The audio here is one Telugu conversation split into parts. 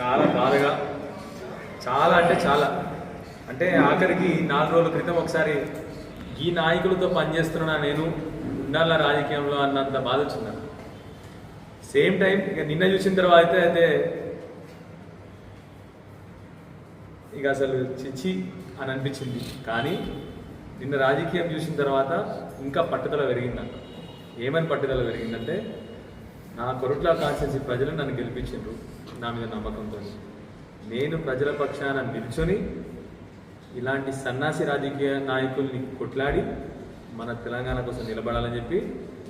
చాలా బాధగా చాలా అంటే చాలా. అంటే ఆఖరికి నాలుగు రోజుల క్రితం ఒకసారి ఈ నాయకులతో పనిచేస్తున్నా నేను ఉండాల రాజకీయంలో అన్నంత బాధ వచ్చింది? సేమ్ టైం ఇక నిన్న చూసిన తర్వాత అయితే అయితే ఇక అసలు చిచ్చి అని అనిపించింది. కానీ నిన్న రాజకీయం చూసిన తర్వాత ఇంకా పట్టుదల పెరిగింది ఏమని పట్టుదల పెరిగిందంటే నా కొరట్లో కాన్స్టిట్యూన్సీ ప్రజలు నన్ను గెలిపించారు నా మీద నమ్మకంతో నేను ప్రజల పక్షాన నిల్చొని ఇలాంటి సన్నాసి రాజకీయ నాయకుల్ని కొట్లాడి మన తెలంగాణ కోసం నిలబడాలని చెప్పి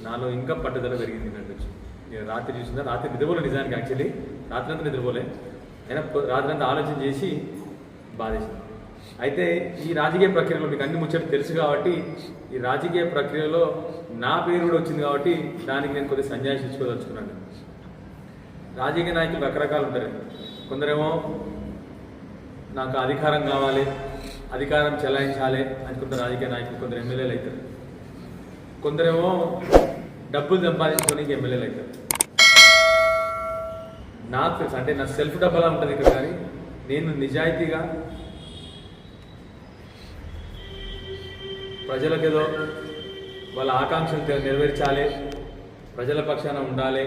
నాలో ఇంకా పట్టుదల పెరిగింది నన్ను నేను రాత్రి చూసిందా? రాత్రి నిద్రపోలే నిజానికి యాక్చువల్లీ రాత్రి అంతా నిద్రపోలే. అయినా రాత్రి అంతా ఆలోచన చేసి బాధేసింది. అయితే ఈ రాజకీయ ప్రక్రియలో మీకు అన్ని ముచ్చట్లు తెలుసు కాబట్టి ఈ రాజకీయ ప్రక్రియలో నా పేరు కూడా వచ్చింది కాబట్టి దానికి నేను కొద్దిగా సంజాయిషి ఇచ్చుకోదలుచుకున్నాను రాజకీయ నాయకులు రకరకాలు ఉంటారు. కొందరేమో నాకు అధికారం కావాలి అధికారం చెలాయించాలి అనుకుంటారు రాజకీయ నాయకులు కొందరు ఎమ్మెల్యేలు అవుతారు. కొందరేమో డబ్బులు సంపాదించుకోనికి ఎమ్మెల్యేలు అవుతారు. నాకు తెలుసు అంటే నా సెల్ఫ్ డబ్బులా ఉంటుంది ఇక్కడ కానీ నేను నిజాయితీగా ప్రజలకు ఏదో వాళ్ళ ఆకాంక్షలు నెరవేర్చాలి ప్రజల పక్షాన ఉండాలి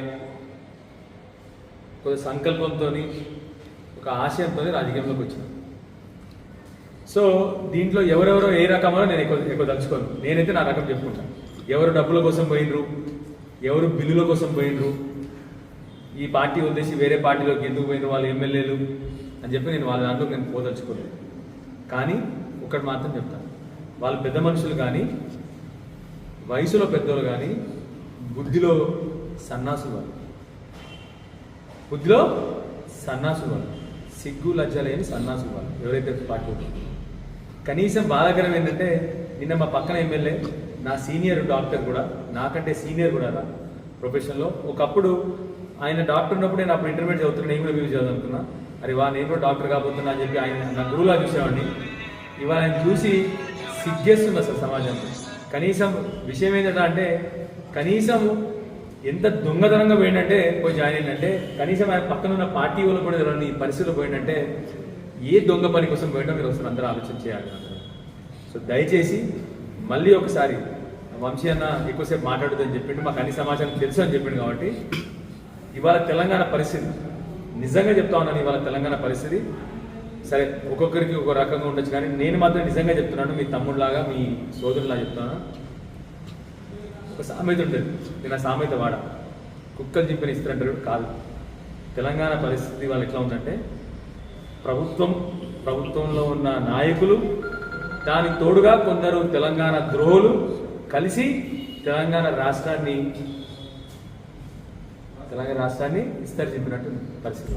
కొద్ది సంకల్పంతో ఒక ఆశయంతో రాజకీయంలోకి వచ్చిన. సో దీంట్లో ఎవరెవరో ఏ రకమో నేను ఎక్కువ ఎక్కువ తలుచుకోను. నేనైతే నా రకం చెప్పుకుంటాను ఎవరు డబ్బుల కోసం పోయినరు ఎవరు బిల్లుల కోసం పోయినరు ఈ పార్టీ వదిలేసి వేరే పార్టీలోకి ఎందుకు పోయిన వాళ్ళు ఎమ్మెల్యేలు అని చెప్పి నేను వాళ్ళ దాంట్లో నేను పోదలుచుకోలేదు. కానీ ఒకటి మాత్రం చెప్తాను వాళ్ళు పెద్ద మనుషులు కానీ వయసులో పెద్దోళ్ళు కానీ బుద్ధిలో సన్నాసులు వాళ్ళు. బుద్ధిలో సన్నాసులు వాళ్ళు. సిగ్గు లజ్జ లేని సన్నాసులు వాళ్ళు. ఎవరైతే పార్టీ కనీసం బాధాకరం ఏంటంటే నిన్న మా పక్కన ఎమ్మెల్యే నా సీనియర్ డాక్టర్ కూడా నాకంటే సీనియర్ కూడా రా ప్రొఫెషన్లో. ఒకప్పుడు ఆయన డాక్టర్ ఉన్నప్పుడు నేను అప్పుడు ఇంటర్మీడియట్ చదువుతున్నా నేను కూడా మ్యూజిక్ చదువుతున్నా. అరే వా నేను కూడా డాక్టర్ కాబోతున్నా అని చెప్పి ఆయన నా గురువులా చూసేవాడిని. ఇవాళ ఆయన చూసి సిగ్గేస్తుంది అసలు సమాజంలో కనీసం విషయం ఏంటంటే అంటే కనీసం ఎంత దొంగతనంగా పోయిందంటే పోయి జాయిన్ అయిందంటే కనీసం ఆయన పక్కన ఉన్న పార్టీ వాళ్ళు కూడా ఈ పరిస్థితులు పోయిందంటే ఏ దొంగ పని కోసం పోయిందో మీరు వస్తారు అందరూ ఆలోచన చేయాలి. సో దయచేసి మళ్ళీ ఒకసారి వంశీ అన్న ఎక్కువసేపు మాట్లాడుతుందని చెప్పిండు. మాకు అన్ని సమాచారం తెలుసు అని చెప్పిండు కాబట్టి ఇవాళ తెలంగాణ పరిస్థితి. నిజంగా చెప్తా ఉన్నాను ఇవాళ తెలంగాణ పరిస్థితి. సరే ఒక్కొక్కరికి ఒక రకంగా ఉండొచ్చు కానీ నేను మాత్రం నిజంగా చెప్తున్నాను మీ తమ్ముళ్ళలాగా మీ సోదరులా చెప్తున్నాను. ఒక సామెత ఉంటుంది నేను ఆ సామెత వాడ. కుక్కలు చింపిన ఇస్తారంటారు కాదు. తెలంగాణ పరిస్థితి వాళ్ళు ఎట్లా ఉందంటే ప్రభుత్వం ప్రభుత్వంలో ఉన్న నాయకులు దానికి తోడుగా కొందరు తెలంగాణ ద్రోహులు కలిసి తెలంగాణ రాష్ట్రాన్ని తెలంగాణ రాష్ట్రాన్ని ఇస్తారు చెప్పినట్టు పరిస్థితి.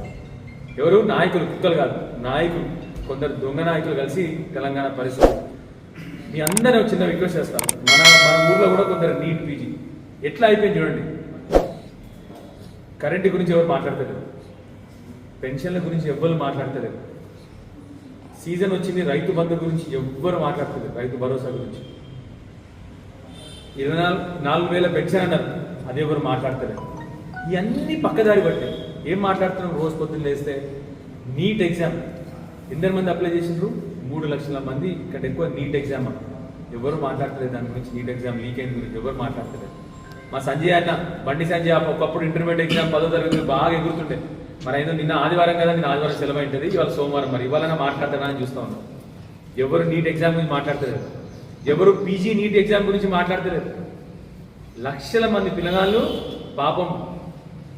ఎవరు? నాయకులు కుక్కలు కాదు. నాయకులు. కొందరు దొంగ నాయకులు కలిసి తెలంగాణ పరిశ్రమ. మీ అందరూ చిన్న రిక్వెస్ట్ చేస్తాను మన మన ఊర్లో కూడా కొందరు నీట్ పీజీ. ఎట్లా అయిపోయింది చూడండి. కరెంటు గురించి ఎవరు మాట్లాడతలేరు పెన్షన్ల గురించి ఎవ్వరు మాట్లాడతలేరు సీజన్ వచ్చింది రైతు బంధు గురించి ఎవ్వరు మాట్లాడతలేరు రైతు భరోసా గురించి. ఇరవై నాలుగు నాలుగు వేల పెన్షన్ అన్నారు. అది ఎవరు మాట్లాడతలేరు ఇవన్నీ పక్కదారి పట్టాయి ఏం మాట్లాడుతున్నాం రోజు పొద్దున్న లేస్తే నీట్ ఎగ్జామ్. ఎందరి మంది అప్లై చేసిండ్రు. మూడు లక్షల మంది ఇక్కడ ఎక్కువ నీట్ ఎగ్జామ్. ఎవరు మాట్లాడలేదు దాని గురించి. నీట్ ఎగ్జామ్ లీక్ అయిన గురించి ఎవరు మాట్లాడలేదు మా సంజయ్ అన్న బండి సంజయ్ అప్ప- ఒకప్పుడు ఇంటర్మీడియట్ ఎగ్జామ్ పదో తరగతి బాగా ఎగురుతుండే. మరి ఏదో నిన్న ఆదివారం కదా నిన్న ఆదివారం సెలవు ఉంటుంది ఇవాళ సోమవారం మరి. ఇవాళ మాట్లాడతానా అని చూస్తా ఉన్నాం. ఎవరు నీట్ ఎగ్జామ్ గురించి మాట్లాడతలేదు. ఎవరు పీజీ నీట్ ఎగ్జామ్ గురించి మాట్లాడతలేదు. లక్షల మంది పిల్లగాళ్ళు పాపం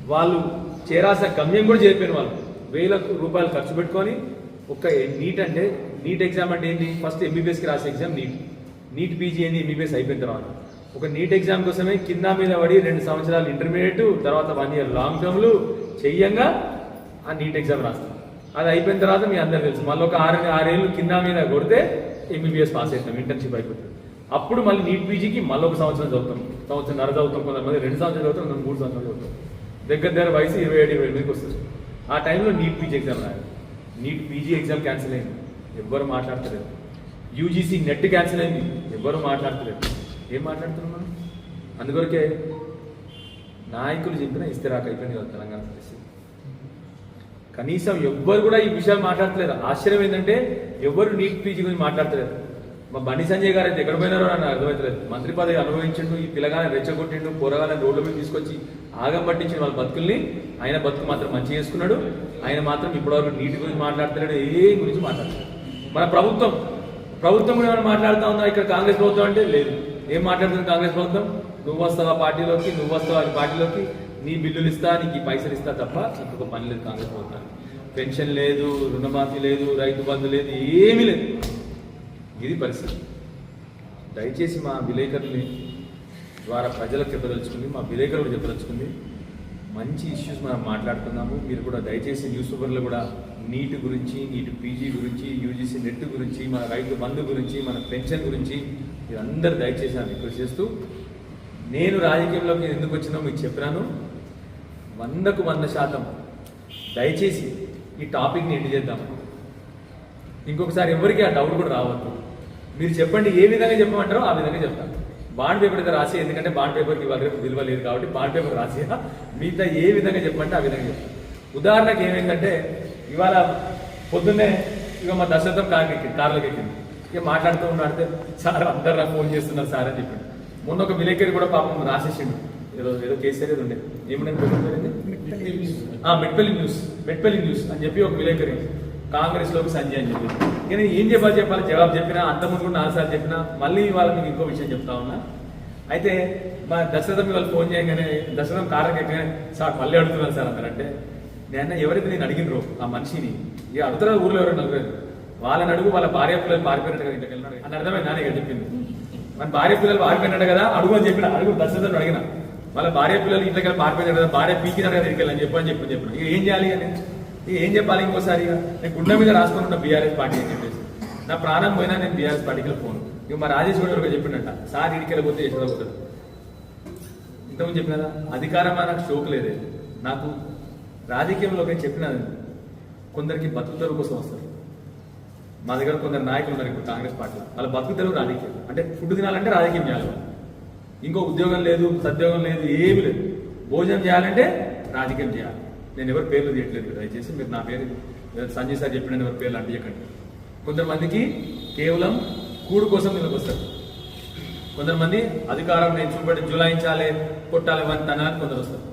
వాళ్ళు చేరాల్సిన గమ్యం కూడా చేరిపోయిన వాళ్ళు. వేల రూపాయలు ఖర్చు పెట్టుకొని ఒక నీట్ అంటే నీట్ ఎగ్జామ్ అంటే ఏంటి? ఫస్ట్ ఎంబీబీఎస్కి రాసే ఎగ్జామ్ నీట్. నీట్ పీజీ ఏంది ఎంబీబీఎస్ అయిపోయిన తర్వాత. ఒక నీట్ ఎగ్జామ్ కోసమే కింద మీద పడి రెండు సంవత్సరాలు ఇంటర్మీడియట్ తర్వాత వన్ ఇయర్ లాంగ్ టర్మ్లు చెయ్యంగా ఆ నీట్ ఎగ్జామ్ రాస్తాం. అది అయిపోయిన తర్వాత మీ అందరు తెలుసు. మళ్ళీ ఒక ఆరు ఆరేళ్ళు కింద మీద కొడితే ఎంబీబీఎస్ పాస్ అవుతాం ఇంటర్న్షిప్ అయిపోతుంది. అప్పుడు మళ్ళీ నీట్ పీజీకి మళ్ళీ ఒక సంవత్సరం చదువుతాం. సంవత్సరం నర చదువుతాం కొంతమంది రెండు సంవత్సరాలు చదువుతాం మూడు సంవత్సరాలు చదువుతాం. దగ్గర దగ్గర వయసు ఇరవై ఏడు ఇరవై ఎనిమిదికి వస్తుంది. ఆ టైంలో నీట్ పీజీ ఎగ్జామ్ రాయాలి. నీట్ పీజీ ఎగ్జామ్ క్యాన్సిల్ అయింది. ఎవ్వరు మాట్లాడతలేదు. యూజీసీ నెట్ క్యాన్సిల్ అయింది. ఎవ్వరు మాట్లాడతలేదు. ఏం మాట్లాడుతున్నాం మనం? అందుకొరకే నాయకులు చెప్పిన ఇస్తరాకు అయిపోయింది కదా తెలంగాణ పరిస్థితి కనీసం ఎవ్వరు కూడా ఈ విషయాలు మాట్లాడతలేదు. ఆశ్చర్యం ఏంటంటే ఎవ్వరు నీట్ పీజీ గురించి మాట్లాడట్లేదు మా బండి సంజయ్ గారు అయితే ఎక్కడ పోయినారో నాకు అర్థమవుతలేదు మంత్రి పదవి అనుభవించిండు ఈ పిల్లగానే రెచ్చగొట్టిండు కూరగాయలను రోడ్ల మీద తీసుకొచ్చి ఆగం పట్టించిన వాళ్ళ బతుకుల్ని. ఆయన బతుకు మాత్రం మంచి చేసుకున్నాడు. ఆయన మాత్రం ఇప్పటివరకు నీటి గురించి మాట్లాడతలేడు ఏ గురించి మాట్లాడలేదు మన ప్రభుత్వం ప్రభుత్వం కూడా ఏమైనా మాట్లాడుతా ఉందా? ఇక్కడ కాంగ్రెస్ ప్రభుత్వం అంటే లేదు. ఏం మాట్లాడుతుంది కాంగ్రెస్ ప్రభుత్వం? నువ్వు వస్తావా పార్టీలోకి నువ్వు వస్తావా పార్టీలోకి? నీ బిల్లులు ఇస్తా నీకు ఈ పైసలు ఇస్తా తప్ప ఇంకొక పని లేదు కాంగ్రెస్ ప్రభుత్వానికి. పెన్షన్ లేదు రుణమాఫీ లేదు రైతు బంధు లేదు ఏమీ లేదు. ఇది పరిస్థితి. దయచేసి మా విలేకరుల్ని ద్వారా ప్రజలకు చెప్పదలుచుకుంది మా విలేకరులు చెప్పదలుచుకుంది. మంచి ఇష్యూస్ మనం మాట్లాడుతున్నాము మీరు కూడా దయచేసి న్యూస్ పేపర్లో కూడా నీట్ గురించి నీట్ పీజీ గురించి యూజీసీ నెట్ గురించి మన రైతు బంధు గురించి మన పెన్షన్ గురించి మీరందరూ దయచేసి నేను రిక్వెస్ట్ చేస్తూ నేను రాజకీయంలోకి ఎందుకు వచ్చినా మీకు చెప్పినాను. వందకు వంద శాతం దయచేసి ఈ టాపిక్ని ఎండ్ చేద్దాం. ఇంకొకసారి ఎవరికి ఆ డౌట్ కూడా రావద్దు. మీరు చెప్పండి ఏ విధంగా చెప్పమంటారో ఆ విధంగా చెప్తాను. బాండ్ పేపర్ అయితే రాసి ఎందుకంటే బాండ్ పేపర్కి ఇవాళ రేపు విలువ లేదు కాబట్టి బాండ్ పేపర్ రాసి మిగతా ఏ విధంగా చెప్పమంటే ఆ విధంగా చెప్తాను. ఉదాహరణకి ఏమైందంటే ఇవాళ పొద్దున్నే ఇక మా దశరథం కార్ ఎక్కింది కార్లోకి ఎక్కింది. ఇక మాట్లాడుతూ ఉన్నాడితే సార్ అందరు నాకు ఫోన్ చేస్తున్నారు సార్ అని చెప్పాడు. మొన్న ఒక విలేకరి కూడా పాపం రాసేసిండు. ఏదో ఏదో కేసీఆర్ ఏదో ఉండే. ఏమన్నా మెట్పల్లి న్యూస్. మెట్పల్లి న్యూస్. అని చెప్పి ఒక విలేకరి కాంగ్రెస్లోకి సంజయ్ అని చెప్పి. నేను ఏం చెప్పాలి చెప్పాలి? జవాబు చెప్పినా అంతకుముందు కూడా నాలుగు చెప్పినా మళ్ళీ వాళ్ళకి మీకు ఇంకో విషయం చెప్తా ఉన్నా. అయితే మా దశరథం వాళ్ళు ఫోన్ చేయగానే దశరథం కారణం ఎక్కగానే సార్ మళ్ళీ అడుగుతున్నాను సార్ అంటారంటే నేను ఎవరైతే నేను అడిగినరో ఆ మనిషిని ఇక అడుగుతారా ఊర్లో ఎవరు నలుగురు వాళ్ళని అడుగు వాళ్ళ భార్య పిల్లలు పారిపోయినట్టు కదా ఇంటికి వెళ్ళినాడు అని అర్థమైంది నానే కదా చెప్పింది. మన భార్య పిల్లలు పారిపోయినట్టు కదా అడుగు అని చెప్పిన అడుగు దశరథం అడిగిన వాళ్ళ భార్య పిల్లలు ఇంటికి వెళ్ళి కదా భార్య పీకినారు కదా ఇంటికి వెళ్ళని చెప్పని చెప్పని చెప్పిన. ఇక ఏం చేయాలి అని? ఏం చెప్పాలి ఇంకోసారి ఇక? నేను గుండె మీద రాసుకున్న బీఆర్ఎస్ పార్టీ అని చెప్పేసి. నా ప్రాణం పోయినా నేను బీఆర్ఎస్ పార్టీకి పోను. ఇక మా రాజేష్ కూడా ఒకటి చెప్పిండట సార్ ఇంటికి వెళ్ళిపోతే యశోద పోతుంది ఇంతకుముందు చెప్పిన కదా నాకు షోక్ లేదే. నాకు రాజకీయంలో నేను చెప్పినది కొందరికి బతుకు కోసం వస్తారు. మా దగ్గర కొందరు నాయకులు ఉన్నారు ఇప్పుడు కాంగ్రెస్ పార్టీలో. వాళ్ళ బతుకు రాజకీయం. అంటే ఫుడ్ తినాలంటే రాజకీయం చేయాలి ఇంకో ఉద్యోగం లేదు సద్యోగం లేదు ఏమీ లేదు. భోజనం చేయాలంటే రాజకీయం చేయాలి. నేను ఎవరి పేర్లు తీయట్లేదు దయచేసి మీరు నా పేరు సంజయ్ సార్ చెప్పిన ఎవరి పేర్లు అంటియకండి కొంతమందికి కేవలం కూడు కోసం వీళ్ళకి వస్తారు. కొంతమంది అధికారం నేను చూపడి జులాయించాలి కొట్టాలి అని తనాలని కొందరు వస్తారు.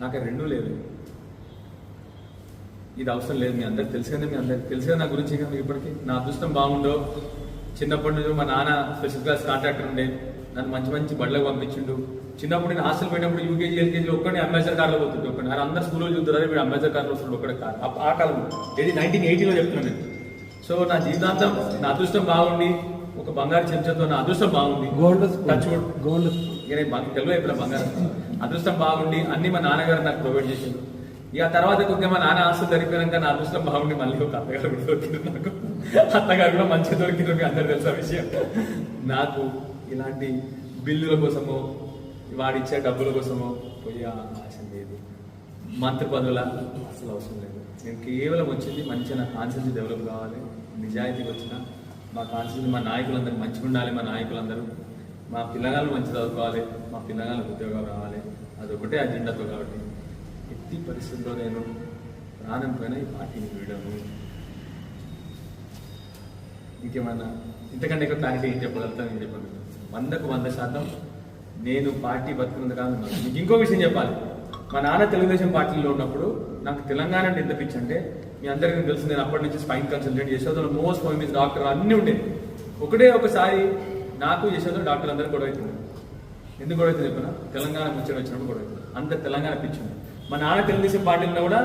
నాకు రెండూ లేదు ఇది అవసరం లేదు మీ అందరికి తెలుసు కదా మీ అందరికి తెలుసు కదా నా గురించి కదా మీకు ఇప్పటికీ. నా అదృష్టం బాగుండో చిన్నప్పటి నుంచి మా నాన్న స్పెషల్ క్లాస్ కాంట్రాక్టర్ ఉండే నన్ను మంచి మంచి బళ్ళకు పంపించిండు. చిన్నప్పుడు నేను హాస్టల్ పోయినప్పుడు యూకేజీ ఎల్కేజీ ఒక్కడే అంబాసిడర్ కార్లో పోతుండే ఒక్కడే అందరు స్కూల్లో చూద్దరు మీరు అంబాసిడర్ కార్లో వస్తుండే ఒక్కడే కార్. ఆ- కాలంలో. ఇది నైన్టీన్ ఎయిటీలో చెప్తున్నాను నేను. సో నా జీవితాంతం నా అదృష్టం బాగుండి ఒక బంగారు చెంచాతో నా అదృష్టం బాగుంది గోల్డ్ టచ్. గోల్డ్ తెలుగు అయిపోయిన బంగారం. అదృష్టం బాగుండి అన్ని మా నాన్నగారు నాకు ప్రొవైడ్ చేసిండు ఇక తర్వాత కొద్దిగా మా నాన్న ఆస్తులు జరిగిపోయాక నా అదృష్టం బాగుండి మళ్ళీ ఒక అత్తగారు కూడా దొరికింది నాకు. అత్తగారు కూడా మంచిగా దొరికింది అందరు తెలుసా విషయం. నాకు ఇలాంటి బిల్లుల కోసమో వాడిచ్చే డబ్బుల కోసమో పోయే ఆశ లేదు. మంత్రి పదవుల అసలు అవసరం లేదు. నేను కేవలం వచ్చింది మంచిగా నా కాన్సెన్స్ డెవలప్ కావాలి. నిజాయితీకి వచ్చిన మా కాన్సెన్స్ మా నాయకులందరూ మంచిగా ఉండాలి మా నాయకులందరూ. మా పిల్లగాళ్ళు మంచి చదువుకోవాలి మా పిల్లగాళ్ళకి ఉద్యోగాలు రావాలి. అదొకటే అజెండాతో కాబట్టి ఎట్టి పరిస్థితుల్లో నేను ప్రాణం పైన ఈ పార్టీని వీడను. ఇంకేమన్నా? ఇంతకంటే ఎక్కువ క్లారిటీ ఏం చెప్పగలుగుతాను నేను చెప్పండి వందకు వంద శాతం నేను పార్టీ బతుకున్నది కాదు మీకు ఇంకో విషయం చెప్పాలి. మా నాన్న తెలుగుదేశం పార్టీలో ఉన్నప్పుడు నాకు తెలంగాణ అంటే ఎంత పిచ్చి అంటే మీ అందరికీ తెలుసు నేను అప్పటి నుంచి స్పైన్ కన్సల్టెంట్ యశోదలో మోస్ట్ ఫేమస్ డాక్టర్ అన్నీ ఉండేది ఒకటే ఒకసారి నాకు యశోద డాక్టర్ అందరూ గొడవ అవుతుంది ఎందుకు గొడవ అవుతుంది చెప్పిన? తెలంగాణ ముచ్చట వచ్చినప్పుడు గొడవ అవుతుంది అంత తెలంగాణ పిచ్చి ఉంది. మా నాన్న తెలుగుదేశం పార్టీలో కూడా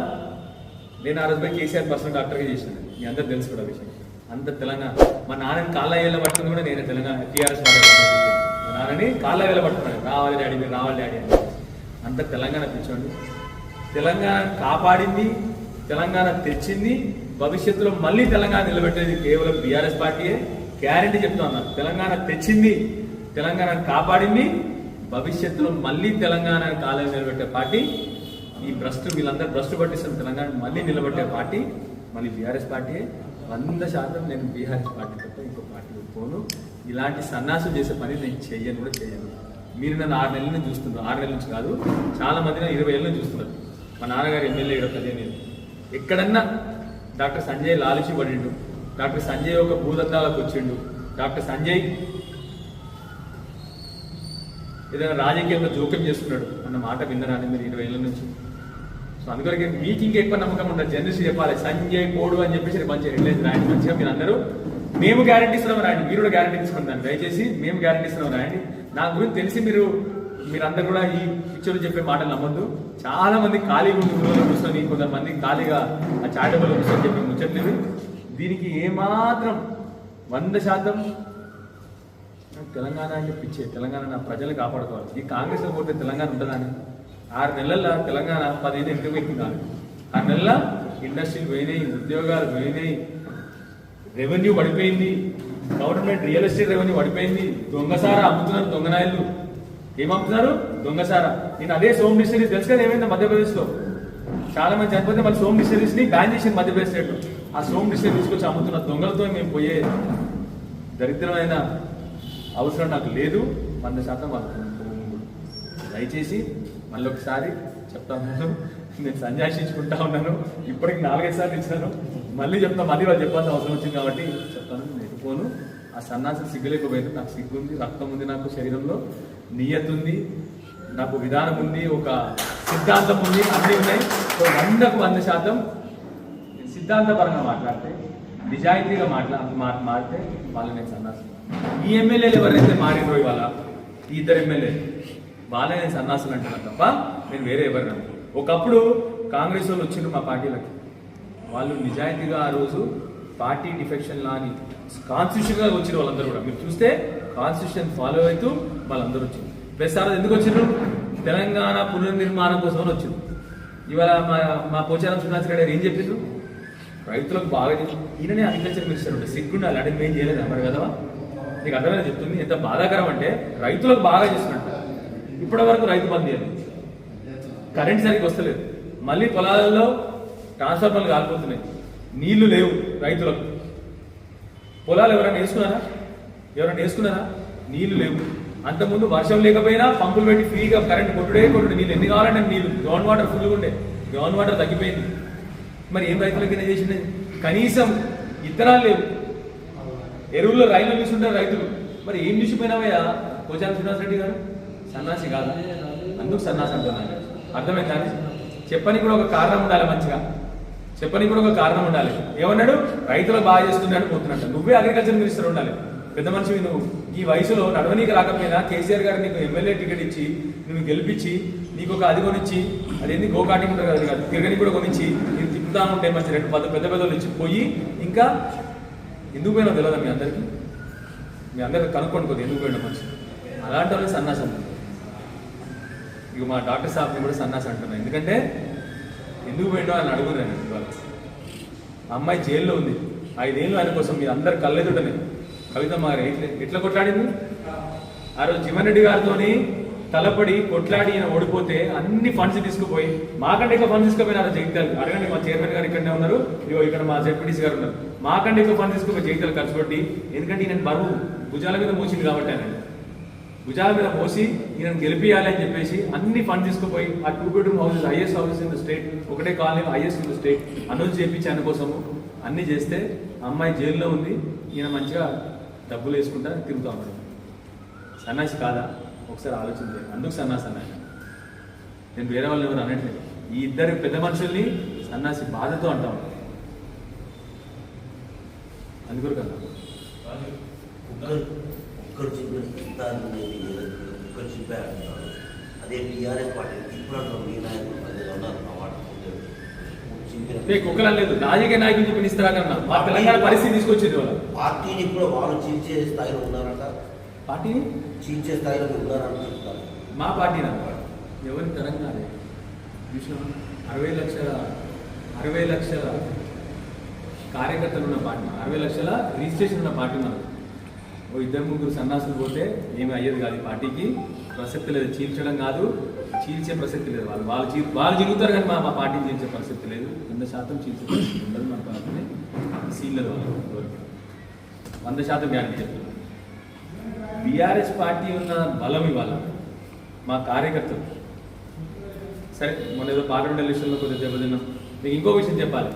నేను ఆ రోజు కేసీఆర్ పర్సనల్ డాక్టర్గా చేశాను. మీ అందరు తెలుసు కూడా విషయం. అంత తెలంగాణ. మా నాన్నని కాళ్ళ ఏళ్ళ పట్టుకుని కూడా నేను తెలంగాణ టీఆర్ఎస్ మా కాళ్ళ వేళ్ళ రావాలి డాడీ మీరు రావాలి డాడీ అని. అంత తెలంగాణ పిచ్చోండి. తెలంగాణ కాపాడింది తెలంగాణ తెచ్చింది భవిష్యత్తులో మళ్ళీ తెలంగాణ నిలబెట్టేది కేవలం బీఆర్ఎస్ పార్టీయే. గ్యారంటీ చెప్తాను ఉన్నా తెలంగాణ తెచ్చింది తెలంగాణ కాపాడింది భవిష్యత్తులో మళ్ళీ తెలంగాణ కాలం నిలబెట్టే పార్టీ. ఈ భ్రష్టు వీళ్ళందరూ భ్రష్టు పట్టిస్తున్న తెలంగాణ మళ్ళీ నిలబెట్టే పార్టీ మళ్ళీ బీఆర్ఎస్ పార్టీయే. వంద శాతం నేను బీఆర్ఎస్ పార్టీ తప్ప ఇంకో పార్టీ పోను. ఇలాంటి సన్నాసులు చేసే పని నేను చెయ్యను కూడా చేయను మీరు నన్ను ఆరు నెలల నుంచి చూస్తున్నారు. ఆరు నెలల నుంచి కాదు చాలా మంది నన్ను ఇరవై ఏళ్ళ నుంచి చూస్తున్నారు. మా నాన్నగారు ఎమ్మెల్యే ఇక్కడ పదిహేను ఎక్కడన్నా డాక్టర్ సంజయ్ లాలిచి పడిండు డాక్టర్ సంజయ్ ఒక భూదత్తాలకు వచ్చిండు డాక్టర్ సంజయ్ ఏదైనా రాజకీయంలో జోక్యం చేస్తున్నాడు అన్న మాట విన్నరాని మీరు ఇరవై ఏళ్ళ నుంచి. సో అందుకొరకే మీకు ఇంకా ఎక్కువ నమ్మకం ఉండదు. జర్నలిస్ట్ చెప్పాలి సంజయ్ కోడు అని చెప్పేసి మంచి హెడ్లైన్స్ రాయండి మంచిగా మీరు అందరూ మేము గ్యారంటీ ఇస్తున్నాం రాయండి మీరు కూడా గ్యారంటీ తీసుకుంటాను దయచేసి మేము గ్యారంటీ ఇస్తున్నాం రాయండి నా గురించి తెలిసి మీరు మీరందరూ కూడా ఈ పిక్చర్లు చెప్పే మాటలు నమ్మద్దు. చాలా మంది ఖాళీగా ఉండి కూర్చొని కొంతమంది ఖాళీగా ఆ చాటబుల్లో కూర్చొని చెప్పి ముచ్చట్లేదు. దీనికి ఏమాత్రం వంద శాతం తెలంగాణ అంటే పిచ్చే తెలంగాణ నా ప్రజలు కాపాడుకోవాలి. ఈ కాంగ్రెస్ పోతే తెలంగాణ ఉంటుందని ఆరు నెలల తెలంగాణ పదిహేను ఎందుకు ఎక్కింది కాదు. ఆరు నెలల ఇండస్ట్రీలు పోయినాయి ఉద్యోగాలు పోయినాయి రెవెన్యూ పడిపోయింది. గవర్నమెంట్ రియల్ ఎస్టేట్ రెవెన్యూ పడిపోయింది. దొంగసారా అమ్ముతున్నారు దొంగనాయలు ఏం అమ్ముతున్నారు? దొంగసారా నేను అదే సోమ్ డిస్టరీస్ తెలుసు కదా ఏమైంది మధ్యప్రదేశ్లో. చాలా మంది చనిపోతే మళ్ళీ సోమ్ డిస్టరీస్ని బ్యాన్ చేసింది మధ్యప్రదేశ్ స్టేట్ ఆ సోమ్ డిస్టరీ తీసుకొచ్చి అమ్ముతున్న దొంగలతో మేము పోయే దరిద్రమైన అవసరం నాకు లేదు. వంద శాతం దయచేసి మళ్ళీ ఒకసారి చెప్తా ఉన్నాను. నేను సంజాషించుకుంటా ఉన్నాను. ఇప్పటికి నాలుగైదు సార్లు ఇచ్చాను. మళ్ళీ చెప్తా మళ్ళీ వాళ్ళు చెప్పాల్సిన అవసరం వచ్చింది కాబట్టి చెప్తాను నేను ఎత్తుకోను ఆ సన్నాసం సిగ్గులేకపోయింది నాకు సిగ్గు ఉంది రక్తం ఉంది నాకు శరీరంలో నియత్ ఉంది నాకు విధానం ఉంది ఒక సిద్ధాంతం ఉంది అన్నీ ఉన్నాయి. సో వందకు వంద శాతం సిద్ధాంతపరంగా మాట్లాడితే నిజాయితీగా మాట్లా మాట్లాడితే మారితే వాళ్ళు నేను సన్నాసం. ఈ ఎమ్మెల్యేలు ఎవరైతే మారినో ఇవాళ ఈ ఇద్దరు ఎమ్మెల్యే వాళ్ళే నేను సన్నాసులు అంటున్నాను తప్ప నేను వేరే ఎవరిని ఒకప్పుడు కాంగ్రెస్ వాళ్ళు వచ్చిండ్రు మా పార్టీలకి. వాళ్ళు నిజాయితీగా ఆ రోజు పార్టీ డిఫెక్షన్ లా అని కాన్స్టిట్యూషన్ వచ్చిన వాళ్ళందరూ కూడా. మీరు చూస్తే కాన్స్టిట్యూషన్ ఫాలో అవుతూ వాళ్ళందరూ వచ్చింది ప్లస్ ఆ రోజు ఎందుకు వచ్చిండ్రు తెలంగాణ పునర్నిర్మాణం కోసం వచ్చారు వచ్చింది ఇవాళ మా మా పోచారం శ్రీనివాస్ గారు ఏం చెప్పిండ్రు రైతులకు బాగా ఈయననే అగ్రికల్చర్ మినిస్టర్ ఉంటే సిగ్గుండాలి అంటే మేము చేయలేదు మరి కదా నీకు అర్థమైనా చెప్తుంది. ఎంత బాధాకరం అంటే రైతులకు బాగా చేస్తున్నట్టు. ఇప్పటి వరకు రైతు బంద్ చేయలేదు. కరెంట్ సరిగ్గా వస్తలేదు. మళ్ళీ పొలాలలో ట్రాన్స్ఫార్మర్లు కాలిపోతున్నాయి. నీళ్ళు లేవు రైతులకు. పొలాలు ఎవరైనా వేసుకున్నారా? ఎవరైనా వేసుకున్నారా? నీళ్ళు లేవు. అంతకుముందు వర్షం లేకపోయినా పంపులు పెట్టి ఫ్రీగా కరెంట్ కొట్టుడే కొట్టుడు. నీళ్ళు ఎన్ని కావాలంటే నీళ్ళు గ్రౌండ్ వాటర్ ఫుల్గా ఉండే. గ్రౌండ్ వాటర్ తగ్గిపోయింది. మరి ఏం రైతులకి చేసింది కనీసం ఇత్తనాలు లేవు. ఎరువుల్లో రైలు చూసుంటారు రైతులు. మరి ఏం చూసిపోయినావయ్యా? కోచాల శ్రీనివాస్ రెడ్డి గారు? సన్నాసి కాదు? అందుకు సన్నాసి అంటున్నాను అర్థమైందా? చెప్పని కూడా ఒక కారణం ఉండాలి మంచిగా. చెప్పని కూడా ఒక కారణం ఉండాలి. ఏమన్నాడు? రైతులు బాగా చేస్తున్నాడు పోతున్నట్టు. నువ్వే అగ్రికల్చర్ మినిస్టర్ ఉండాలి. పెద్ద మనిషివి నువ్వు. ఈ వయసులో నడవనీకి రాకపోయినా కేసీఆర్ గారు నీకు ఎమ్మెల్యే టికెట్ ఇచ్చి నువ్వు గెలిపించి నీకు ఒక అది కొనిచ్చి అదేంది? గోకాటింగ్ ఉంటుంది కదా కాదు. తిరగని కూడా కొనిచ్చి నేను తిప్పుతా ఉంటే మంచి రెండు పెద్ద పెద్ద పెద్దలు ఇచ్చి పోయి ఇంకా ఎందుకు పోయినా తెలియదా మీ అందరికీ? మీ అందరికి కనుక్కోండి కొద్ది ఎందుకు పోయినా మంచి అలాంటి వాళ్ళు సన్నాసం ఇక మా డాక్టర్ సాబ్ని కూడా సన్నాసం అంటున్నాను ఎందుకంటే ఎందుకు పోయిండో అని అడుగున్నాను ఇవాళ అమ్మాయి జైల్లో ఉంది. ఐదేళ్ళు ఆయన కోసం మీరు అందరు కళ్ళెదుటనే. కవిత మారి ఎట్లా ఎట్లా కొట్లాడింది? ఆ రోజు జీవన్ రెడ్డి గారితోని తలపడి కొట్లాడి ఈయన ఓడిపోతే అన్ని ఫండ్స్ తీసుకుపోయి మాకంటే ఎక్కువ ఫండ్స్ తీసుకుపోయినారు జగిత్యాలు అడగండి మా చైర్మన్ గారు ఇక్కడనే ఉన్నారు. ఇగో ఇక్కడ మా జెడ్పీటీసీ గారు ఉన్నారు. మాకంటే ఎక్కువ ఫండ్స్ తీసుకుపోయి జగిత్యాలు ఖర్చు పెట్టి ఎందుకంటే ఈయన బరువు. భుజాల మీద మోసింది కాబట్టి ఆయన. భుజాల మీద మోసి ఈయన గెలిపియాలి అని చెప్పేసి అన్ని ఫండ్ తీసుకుపోయి ఆ two bedroom houses is houses in the state ఒకటే colony is in the state announce చేయించి ఆయన కోసము అన్ని చేస్తే అమ్మాయి జైల్లో ఉంది ఈయన మంచిగా డబ్బులు వేసుకుంటా తిరుగుతూ ఉన్నాడు. సన్నాసి కాదా? ఒకసారి ఆలోచించే అందుకు సన్నాసి అన్నాను నేను వేరే వాళ్ళు ఎవరు అనట్లేదు. ఈ ఇద్దరు పెద్ద మనుషుల్ని సన్నాసి బాధతో అంటా ఉంటాను అందుకు కదా ఒక్కరు చెప్పిన ఒక్కరు చెప్పారు అంటారు అదే టీఆర్ఎస్ పార్టీ ఇప్పుడు మీ నాయకులు పదిహేను ఉన్నారు రాజకీయ నాయకులు చెప్పిన ఇస్తారా కన్నా మా తెలంగాణ పరిస్థితి తీసుకొచ్చింది వాళ్ళ పార్టీని కూడా వాళ్ళు చీల్చే స్థాయిలో ఉన్నారంట. పార్టీని? చీల్చే స్థాయిలో ఉన్నారంట చెప్తారు. మా పార్టీ ఎవరి తెలంగాణ? అరవై లక్షల అరవై లక్షల కార్యకర్తలు ఉన్న పార్టీ. అరవై లక్షల రిజిస్ట్రేషన్ ఉన్న పార్టీ మనకు ఓ ఇద్దరు ముగ్గురు సన్నాసులు పోతే ఏమి అయ్యేది కాదు ఈ పార్టీకి. ప్రసక్తి లేదు చీల్చడం కాదు చీల్చే ప్రసక్తి లేదు. వాళ్ళు వాళ్ళు చీ వాళ్ళు చిరుగుతారు కానీ మా మా పార్టీ చీల్చే ప్రసక్తి లేదు. వంద శాతం చీల్చే ప్రసక్తి ఉండదు మన పార్టీని. సీల్లదు వాళ్ళు వంద శాతం గ్యారంటీ చెప్తున్నారు బీఆర్ఎస్ పార్టీ ఉన్న బలం ఇవాళ మా కార్యకర్తలు. సరే మొన్న ఏదో పార్లమెంట్ ఎలక్షన్లో కొద్దిగా దెబ్బతిన్నాం. మీకు ఇంకో విషయం చెప్పాలి.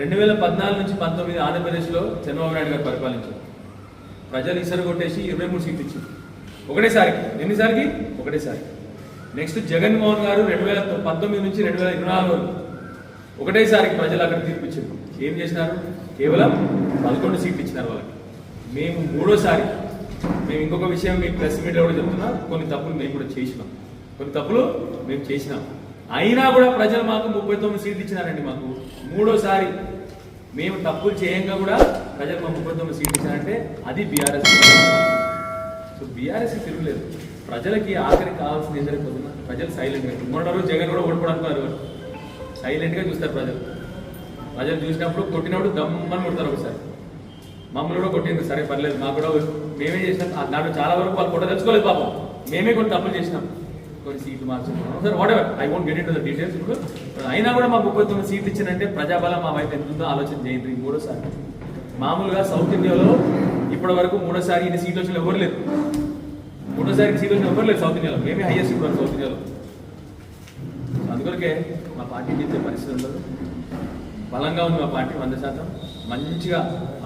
రెండు వేల పద్నాలుగు నుంచి పంతొమ్మిది ఆంధ్రప్రదేశ్లో చంద్రబాబు నాయుడు గారు పరిపాలించారు. ప్రజలు ఇసరు కొట్టేసి ఇరవై మూడు సీట్లు ఇచ్చింది. ఒకటేసారికి ఎన్నిసారికి? ఒకటేసారి. నెక్స్ట్ జగన్మోహన్ గారు రెండు వేల పంతొమ్మిది నుంచి రెండు వేల ఇరవై నాలుగు వరకు. ఒకటేసారికి ప్రజలు అక్కడ తీర్పిచ్చారు ఏం చేసినారు? కేవలం పదకొండు సీట్లు ఇచ్చినారు వాళ్ళకి. మేము మూడోసారి మేము ఇంకొక విషయం మీకు ప్రెస్ మీట్లో కూడా చెప్తున్నా కొన్ని తప్పులు మేము కూడా చేసినాం. కొన్ని తప్పులు మేము చేసినాం. అయినా కూడా ప్రజలు మాకు ముప్పై తొమ్మిది సీట్లు ఇచ్చినారండి మాకు. మూడోసారి మేము తప్పులు చేయంగా కూడా ప్రజలు మా ముప్పై తొమ్మిది సీట్లు ఇచ్చారంటే అది బీఆర్ఎస్ సో బీఆర్ఎస్ తిరుగులేదు. ప్రజలకి ఆఖరికి కావాల్సింది ఏం జరిగిపోతున్నా ప్రజలు సైలెంట్గా మొన్న రోజు జగన్ కూడా ఓడిపోవడానికి సైలెంట్గా చూస్తారు ప్రజలు. ప్రజలు చూసినప్పుడు కొట్టినప్పుడు దమ్మని కొడతారు ఒకసారి. మమ్మల్ని కూడా కొట్టింది సరే పర్లేదు మాకు కూడా మేమే చేసినాం. దాంట్లో చాలా వరకు వాళ్ళు కొట్ట తెలుసుకోలేదు పాపం. మేమే కొన్ని తప్పులు చేసినాం. కొన్ని సీట్లు మార్చుకున్నాం sir whatever I won't get in the details ఇప్పుడు. అయినా కూడా మాకు ముప్పై తొమ్మిది సీట్లు ఇచ్చినంటే ప్రజాబలం మా వైపు ఎంత ఉందో ఆలోచన చేయండి. మూడోసారి. మామూలుగా సౌత్ ఇండియాలో ఇప్పటి వరకు మూడోసారి ఇన్ని సీట్లు వచ్చిన ఎవరు లేదు మూడోసారి సీట్లు వచ్చిన ఎవరు లేదు సౌత్ ఇండియాలో మేమే హైయెస్ట్ ఇప్పుడు సౌత్ ఇండియాలో అందుకొరకే మా పార్టీ గెలిచే పరిస్థితి ఉండదు. బలంగా ఉంది మా పార్టీ వంద శాతం. మంచిగా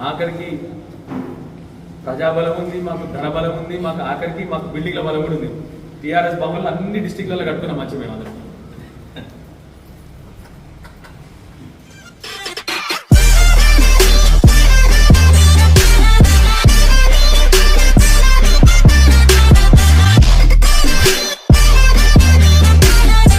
ఆఖరికి ప్రజాబలం ఉంది మాకు ధన బలం ఉంది మాకు ఆఖరికి మాకు బిల్డింగ్ల బలం కూడా ఉంది. టీఆర్ఎస్ భవన్లు అన్ని డిస్టిక్లలో కట్టుకున్నాం మంచి మేము అందరం